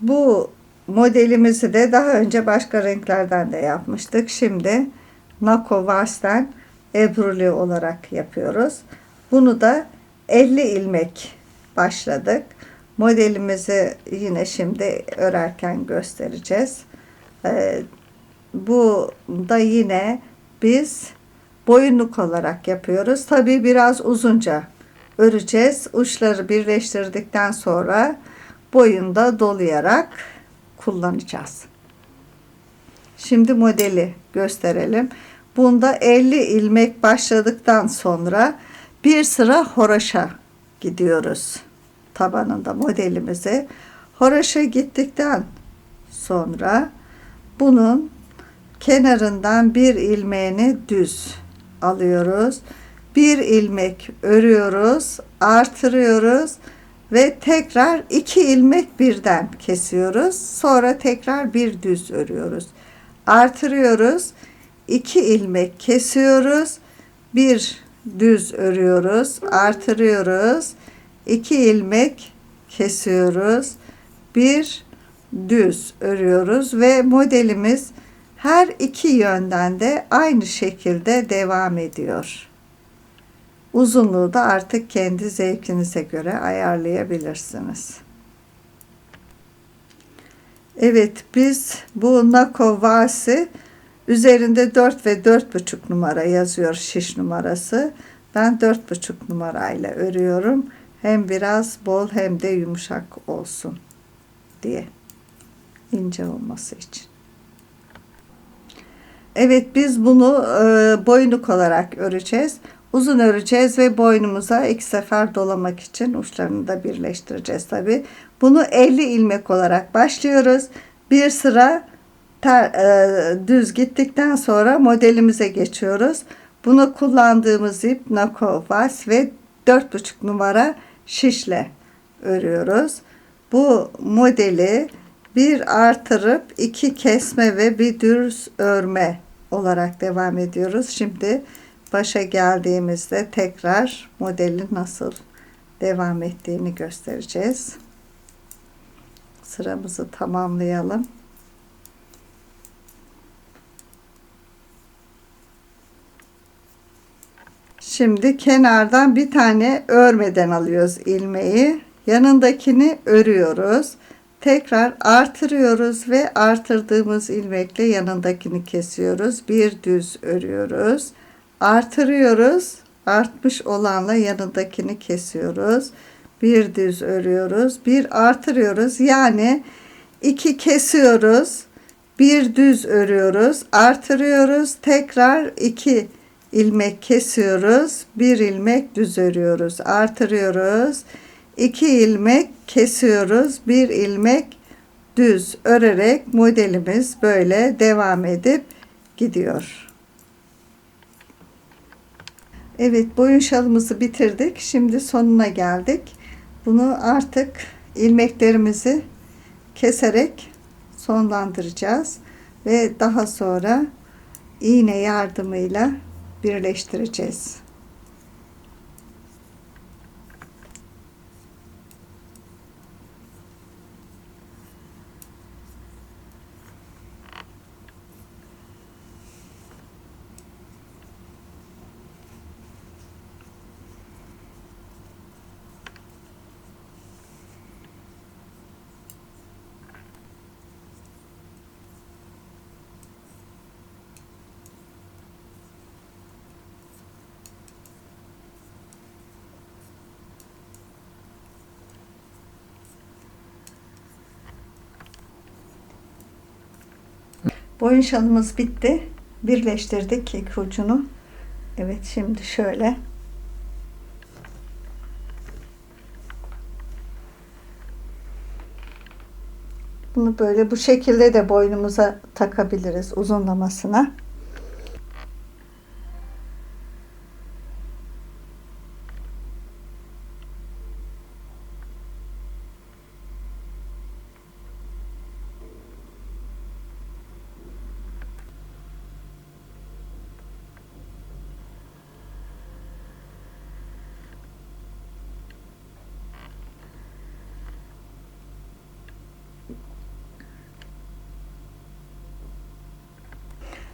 Bu modelimizi de daha önce başka renklerden de yapmıştık. Şimdi Nako Vars'ten Ebruli olarak yapıyoruz. Bunu da 50 ilmek başladık. Modelimizi yine şimdi örerken göstereceğiz. Ee, bu da yine biz boyunluk olarak yapıyoruz. Tabii biraz uzunca öreceğiz. Uçları birleştirdikten sonra boyunda dolayarak kullanacağız. Şimdi modeli gösterelim. Bunda 50 ilmek başladıktan sonra bir sıra horoşa gidiyoruz. Tabanında modelimizi. Horoşa gittikten sonra bunun kenarından bir ilmeğini düz alıyoruz. Bir ilmek örüyoruz, artırıyoruz ve tekrar iki ilmek birden kesiyoruz. Sonra tekrar bir düz örüyoruz. Artırıyoruz. iki ilmek kesiyoruz. Bir düz örüyoruz. Artırıyoruz. iki ilmek kesiyoruz. Bir düz örüyoruz ve modelimiz her iki yönden de aynı şekilde devam ediyor. Uzunluğu da artık kendi zevkinize göre ayarlayabilirsiniz. Evet biz bu Nako Vasi üzerinde 4 ve 4,5 numara yazıyor şiş numarası. Ben 4,5 numarayla örüyorum. Hem biraz bol hem de yumuşak olsun diye. ince olması için. Evet biz bunu e, boynuk olarak öreceğiz. Uzun öreceğiz ve boynumuza iki sefer dolamak için uçlarını da birleştireceğiz tabi. Bunu 50 ilmek olarak başlıyoruz. Bir sıra ter, e, düz gittikten sonra modelimize geçiyoruz. Bunu kullandığımız ip Nako Vas ve 4,5 numara şişle örüyoruz. Bu modeli bir artırıp iki kesme ve bir düz örme olarak devam ediyoruz. Şimdi başa geldiğimizde tekrar modelin nasıl devam ettiğini göstereceğiz. Sıramızı tamamlayalım. Şimdi kenardan bir tane örmeden alıyoruz ilmeği. Yanındakini örüyoruz. Tekrar artırıyoruz ve artırdığımız ilmekle yanındakini kesiyoruz. Bir düz örüyoruz. Artırıyoruz. Artmış olanla yanındakini kesiyoruz. Bir düz örüyoruz. Bir artırıyoruz. Yani iki kesiyoruz. Bir düz örüyoruz. Artırıyoruz. Tekrar iki ilmek kesiyoruz. Bir ilmek düz örüyoruz. Artırıyoruz. 2 ilmek kesiyoruz. Bir ilmek düz örerek modelimiz böyle devam edip gidiyor. Evet boyun şalımızı bitirdik. Şimdi sonuna geldik. Bunu artık ilmeklerimizi keserek sonlandıracağız ve daha sonra iğne yardımıyla birleştireceğiz. Boyun şalımız bitti. Birleştirdik iki ucunu. Evet şimdi şöyle Bunu böyle bu şekilde de boynumuza takabiliriz uzunlamasına.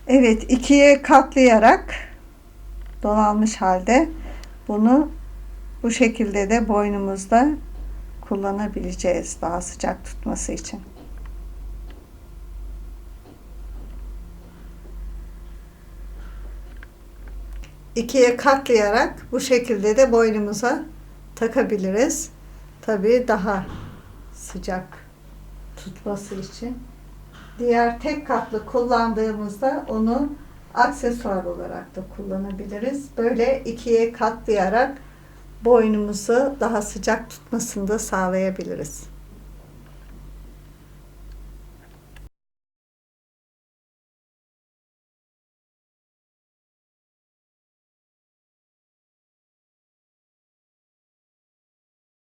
Evet, ikiye katlayarak donanmış halde bunu bu şekilde de boynumuzda kullanabileceğiz daha sıcak tutması için. ikiye katlayarak bu şekilde de boynumuza takabiliriz. Tabii daha sıcak tutması için. Diğer tek katlı kullandığımızda onu aksesuar olarak da kullanabiliriz. Böyle ikiye katlayarak boynumuzu daha sıcak tutmasını da sağlayabiliriz.